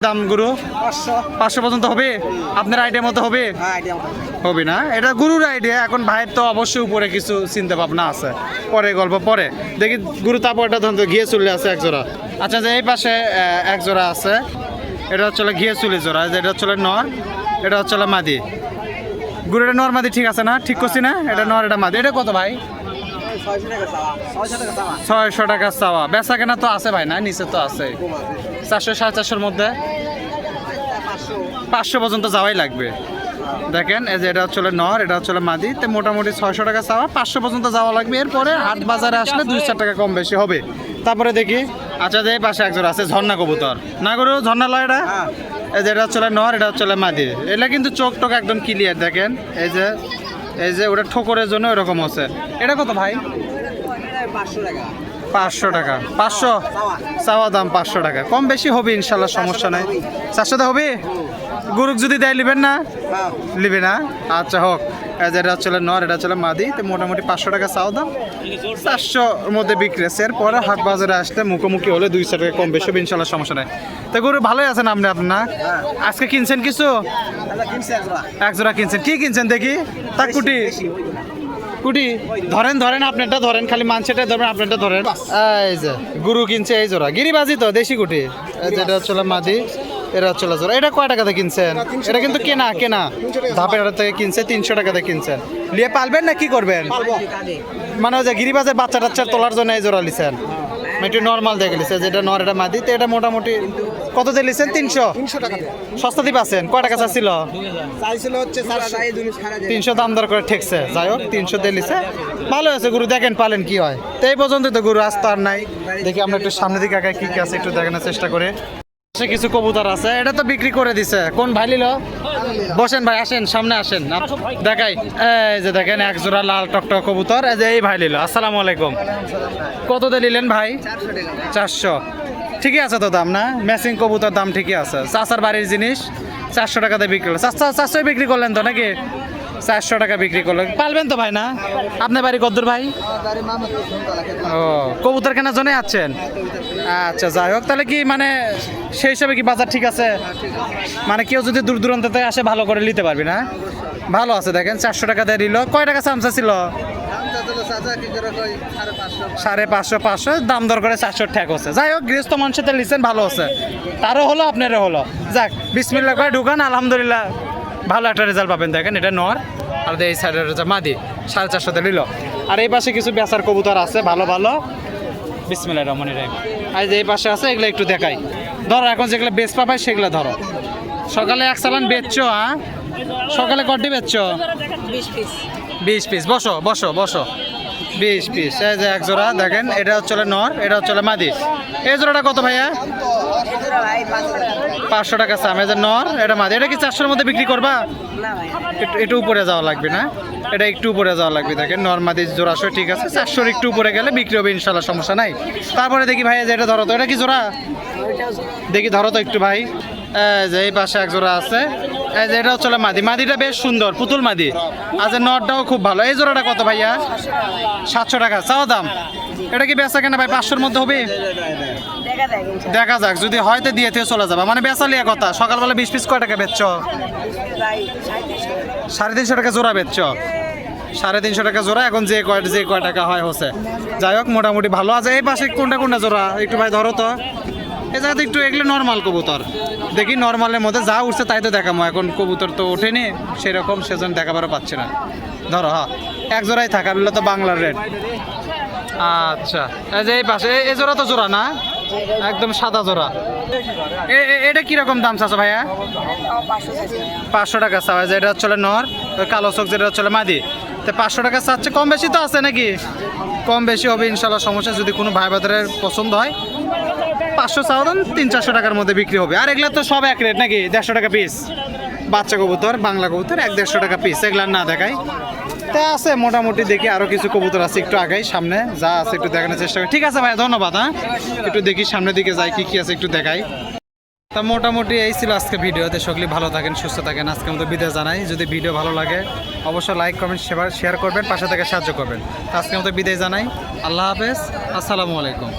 দাম গুরু পাঁচশো পর্যন্ত হবে? আপনার আইডিয়া মতো হবে? হ্যাঁ হবে। না? এটা গুরুর আইডিয়া এখন ভাইয়ের তো অবশ্যই উপরে কিছু চিন্তা ভাবনা আছে। পরে গল্প পরে। দেখি গুরু তারপর এটা ধরুন ঘিয়ে চলে আছে এক জোড়া আচ্ছা যে এই পাশে আহ, এক জোড়া আছে এটা হচ্ছে ঘিয়ে চুলি জোড়া। এটা হচ্ছে নর এটা হচ্ছে মাদি। গুরু এটা নর মাদি ঠিক আছে না? ঠিক করছি না? এটা নর এটা মাদি। এটা কত ভাই? ছয়শো টাকা চাওয়া। বেচা কেনা তো আছে ভাই না? নিচে তো আছে। চারশো সাড়ে চারশোর মধ্যে? পাঁচশো। পর্যন্ত যাওয়াই লাগবে। দেখেন এই যে এটা হচ্ছে নর এটা হচ্ছে মাদি। তো মোটামুটি ছয়শো টাকা চাওয়া পাঁচশো পর্যন্ত যাওয়া লাগবে। এরপরে হাট বাজারে আসলে দুই চার টাকা কম বেশি হবে। তারপরে দেখি আচ্ছা যে এই পাশে একজন আছে ঝর্ণা কবুতর। না করু ঝর্ণা লয় এটা? হ্যাঁ। এই যে এটা হচ্ছে নর এটা হচ্ছে মাদি। এটা কিন্তু চোখ টোক একদম ক্লিয়ার দেখেন। এই যে এই যে ওটা ঠোকরের জন্য এরকম আছে। এটা কত ভাই? পাঁচশো টাকা। পাঁচশো টাকা। পাঁচশো? চাওয়া চাওয়া দাম পাঁচশো টাকা। কম বেশি হবে ইনশাল্লাহ সমস্যা নাই। চারশোতে হবে? গুরুক যদি দেয় নেবেন না? হ্যাঁ নিবে না? আচ্ছা হোক। এটা হচ্ছে নর এটা হচ্ছে মাদি। তো মোটামুটি পাঁচশো টাকা চাও দাম। চারশোর মধ্যে বিক্রি আছে। এরপরে হাট বাজারে আসলে মুখোমুখি হলে দুইশো টাকা কম বেশি হবে ইনশাল্লাহ সমস্যা নাই। তো গরু ভালোই আছেন আপনি আপনার? আজকে কিনছেন কিছু? এক জোড়া কিনছেন। কি কিনছেন দেখি? তা কুটি ধরেন ধরেন আপনারটা ধরেন খালি মানছেটা ধরেন আপনারটা ধরেন। এই যে গুরু কিনছে এই জোড়া। গিরিবাজি তো দেশি কুটি। যেটা হচ্ছে মাদি এটা হচ্ছে জোড়া। এটা কয় টাকাতে কিনছেন? এটা কিন্তু কেনা কেনা। ধাপের থেকে কিনছে তিনশো টাকাতে কিনছেন। নিয়ে পালবেন না কি করবেন? মানে ওই যে গিরিবাজের বাচ্চা টাচ্চা তোলার জন্য এই জোড়া লিছেন। একটু নর্মাল দিয়ে গেলিছে যেটা নর এটা মাদি। তো এটা মোটামুটি কত দিয়ে লিছেন? তিনশো? তিনশো টাকা সস্তা দিয়ে পাচ্ছেন? কয় টাকা চাচ্ছিল? চাইছিল হচ্ছে তিনশো দাম দর করে ঠেকছে। যাই হোক তিনশো দিয়ে লিছে। ভালো আছে গুরু দেখেন পালেন কি হয়। তো এই পর্যন্ত তো গুরু আসতে আর নাই। দেখি আমরা একটু সামনের দিকে আগে কি কি আছে একটু দেখানোর চেষ্টা করে। সে কিছু কবুতর আছে। এটা তো বিক্রি করে দিছে। কোন ভাই নিল বসেন ভাই, আসেন, সামনে আসেন। দেখাই। এই যে দেখেন এক জোড়া লাল টকটক কবুতর। এই যে এই ভাই নিল আসসালামু আলাইকুম। কত দিয়ে নিলেন ভাই? চারশো। ঠিকই আছে তো দাম, না? ম্যাচিং কবুতর দাম ঠিকই আছে। চাষার বাড়ির জিনিস, চারশো টাকাতে বিক্রি করলেন চারশো চারশোই বিক্রি করলেন তো নাকি? চারশো টাকা বিক্রি করলেন। পালবেন তো ভাই না? আপনার বাড়ি কদ্দুর ভাই? ও, কবুতর কেনার জন্য আছেন আচ্ছা যাই হোক, তাহলে কি মানে সেই হিসাবে কি বাজার ঠিক আছে? মানে কেউ যদি দূর দূরান্ত থেকে আসে ভালো করে নিতে পারবি না? ভালো আছে, দেখেন, চারশো টাকা দিয়ে দিল কয় টাকা চামচা ছিল? সাড়ে পাঁচশো পাঁচশো, দাম দর করে চারশো ঠেক হচ্ছে। যাই হোক, গৃহস্থ মানুষের লিসেন, ভালো আছে তারও হলো, আপনারও হলো। যাক বিসমিল্লা করে ঢুকান, আলহামদুলিল্লাহ। ভালো একটা রেজাল্ট পাবেন, দেখেন, এটা নর, আর এই সাইডের মাদি, সাড়ে চারশোতে নিল। আর এই পাশে কিছু বেচার কবুতর আছে, ভালো ভালো। বিসমিল্লা রহমান রাহিম। আর যে এই পাশে আছে, এগুলো একটু দেখাই। ধরো, এখন যেগুলো বেচ পাবে সেগুলো ধরো। সকালে এক চালান বেচছো হ্যাঁ সকালে কটি বেচছো? বিশ পিস বসো বসো বসো। বিশ পিস এই যে এক জোড়া, দেখেন, এটা হচ্ছে নর, এটা হচ্ছে মাদি। এই জোড়াটা কত ভাইয়া? পাঁচশো টাকা চাম এই যে নর, এটা মাদি। এটা কি চারশোর মধ্যে বিক্রি করবা? একটু উপরে যাওয়া লাগবে না? এটা একটু উপরে যাওয়া লাগবে, দেখেন, নর মাদি জোড়াশো ঠিক আছে। চারশোর একটু উপরে গেলে বিক্রি হবে, ইনশাল্লাহ, সমস্যা নাই। তারপরে দেখি ভাইয়া যে এটা ধরো তো, এটা কি জোড়া? দেখি, ধরো তো একটু ভাই। যে এই পাশে এক জোড়া আছে। এই যে এটা হচ্ছে মাদি। মাদিটা বেশ সুন্দর, পুতুল মাদি। আর যে নটটাও খুব ভালো। এই জোড়াটা কত ভাইয়া? সাতশো টাকা। চাও দাম। এটা কি বেচা কেনা ভাই, পাঁচশোর মধ্যে হবে? দেখা যাক, যদি হয় তো দিয়ে চলে যাবা। মানে বেচা লিয়া কথা, সকালবেলা বিশ পিস কয় টাকা বেচছ? সাড়ে তিনশো টাকা জোড়া বেচছ? সাড়ে তিনশো টাকা জোড়া, এখন যে কয় যে কয় টাকা হয় হচ্ছে। যাই হোক, মোটামুটি ভালো আছে। এই পাশে কোনটা কোনটা জোড়া? একটু ভাই ধরো তো। এই জায়গাতে একটু এগুলো নর্মাল কবুতর। দেখি নর্মালের মধ্যে যা উঠছে তাই তো দেখামো। এখন কবুতর তো ওঠেনি, সেরকম সেজন্য দেখাবারও পাচ্ছে না। ধরো হ্যাঁ। এক জোড়াই থাকা বললে তো বাংলার রেট আচ্ছা এই যে এই পাশে এই জোড়া তো জোড়া না? একদম সাদা জোড়া। এটা কীরকম দাম চাচ্ছে ভাইয়া? পাঁচশো টাকা চাওয়া যায় এটা হচ্ছে নর কালো চোখ যেটা হচ্ছে মাদি। তো পাঁচশো টাকা চাচ্ছে, কম বেশি তো আছে নাকি? কম বেশি হবে ইনশাল্লাহ, সমস্যা যদি কোনো ভাই বাজারের পছন্দ হয়। পাঁচশো চাওয়া তিন, চারশো টাকার মধ্যে বিক্রি হবে। আর এগুলো তো সব এক রেট নাকি? দেড়শো টাকা পিস বাচ্চা কবুতর, বাংলা কবুতর, এক দেড়শো টাকা পিস এগুলা না দেখাই। তা আছে, মোটামুটি দেখি আরও কিছু কবুতর আছে একটু আগাই সামনে, যা আছে একটু দেখানোর চেষ্টা করি। ঠিক আছে ভাই ধন্যবাদ হ্যাঁ? একটু দেখি সামনের দিকে যাই, কি কি আছে একটু দেখাই। তা মোটামুটি এই ছিল আজকে ভিডিওতে, সকলে ভালো থাকেন, সুস্থ থাকেন, আজকে মতো বিদায় জানাই। যদি ভিডিও ভালো লাগে, অবশ্যই লাইক কমেন্ট শেয়ার করবেন, পাশে থেকে সাহায্য করবেন। তো আজকে মতো বিদায় জানাই, আল্লাহ হাফেজ, আসসালামু আলাইকুম।